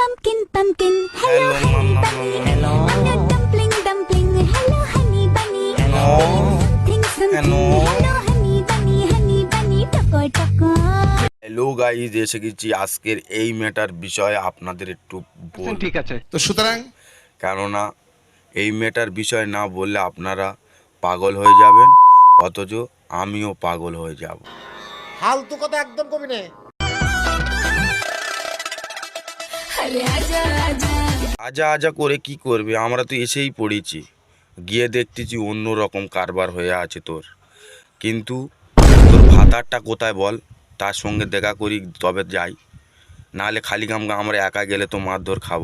pumpkin, pumpkin. Hello, honey bunny. Hello. Dumpling, dumpling. Hello, honey bunny. Hello. Something, something. Hello. Hello, honey bunny, honey bunny. Toko, toko. Hello guys এসে গেছি আজকের এই মেয়েটার বিষয়ে আপনাদের একটু বল ঠিক আছে তো সুতরাং কেননা এই মেয়েটার বিষয় না বললে আপনারা পাগল হয়ে যাবেন অথচ আমিও পাগল হয়ে যাব ফালতু কথা একদম কবি নে আজা আজা করে কি করবে? আমরা তো এসেই পড়েছি। গিয়ে দেখতেছি অন্য রকম কারবার হয়ে আছে তোর। কিন্তু তোর ভাতারটা কোথায় বল? তার সঙ্গে দেখা করি তবে যাই। নাহলে খালি গামগা আমরা একা গেলে তো মারধর খাব।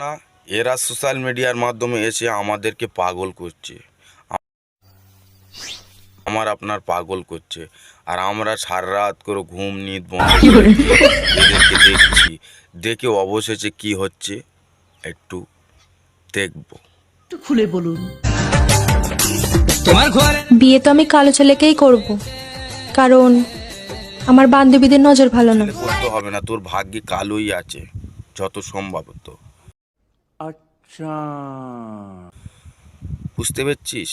না এরা সোশ্যাল মিডিয়ার মাধ্যমে এসে আমাদেরকে পাগল করছে। আমার আপনার পাগল করছে। আর আমরা সারা রাত করে ঘুম নিদ বন্ধ এদেরকে দেখছি। দেখে অবশেষে কি হচ্ছে একটু দেখব। বিয়ে তো আমি কালো ছেলেকেই করব। কারণ আমার বান্ধবীদের নজর ভালো না। করতে হবে না তোর ভাগ্যে কালোই আছে যত সম্ভবত আচ্ছা। বুঝতে পারছিস?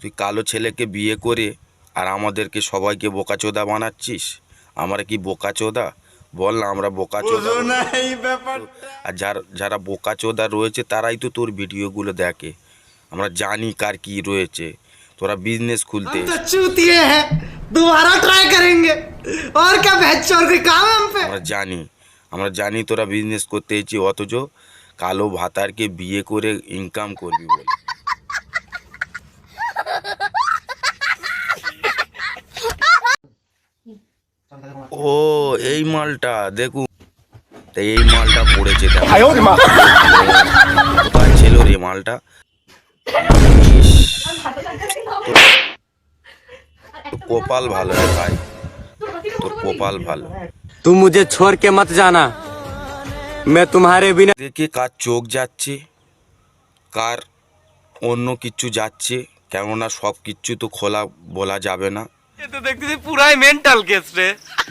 তুই কালো ছেলেকে বিয়ে করে আর আমাদেরকে সবাইকে বোকাচোদা বানাচ্ছিস? আমরা কি বোকাচোদা বল না আমরা বোকাচোদা আর যারা যারা বোকাচোদা রয়েছে তারাই তো তোর ভিডিওগুলো দেখে। আমরা জানি কার কি রয়েছে। তোরা বিজনেস খুলতে আমরা জানি। আমরা জানি তোরা বিজনেস করতে এসেছি অথচ কালো ভাতারকে বিয়ে করে ইনকাম করবি বলে ও এই মালটা দেখুন তা এই মালটা পড়েছে দেখো। কোথায় ছিল রে মালটা ইস, তোর- তোর কপাল ভালো রে ভাই তোর কপাল ভালো तुम मुझे छोड़ के मत जाना मैं तुम्हारे बिना দেখে কার চোখ যাচ্ছে কার অন্য কিছু যাচ্ছে কেননা সব কিছু তো খোলা বলা যাবে না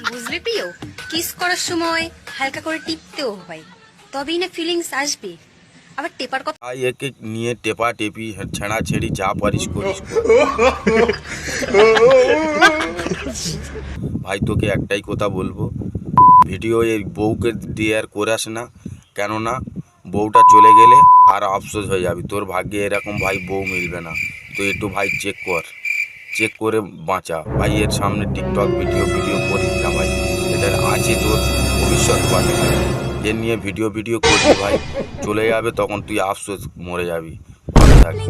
বুঝলে প্রিয় কিস করার সময় হালকা করে টিপতেও হয় তবেই না ফিলিংস আসবে আবার টেপার কথা তাই একে নিয়ে টেপা টেপি ছেঁড়া ছেড়ি যা পারিস করিস ভাই তোকে একটাই কথা বলবো ভিডিও এই বউকে দিয়ে আর করে করাস না। কেননা বউটা চলে গেলে আর আফসোস হয়ে যাবি। তোর ভাগ্যে এরকম ভাই বউ মিলবে না। তো একটু ভাই চেক কর। চেক করে বাঁচা। ভাই এর সামনে টিকটক ভিডিও ভিডিও করিস না ভাই। এটা আছে তোর ভবিষ্যৎ পাবে। এর নিয়ে ভিডিও ভিডিও করবি ভাই। চলে যাবে তখন তুই আফসোস মরে যাবি। ভালো থাকবি।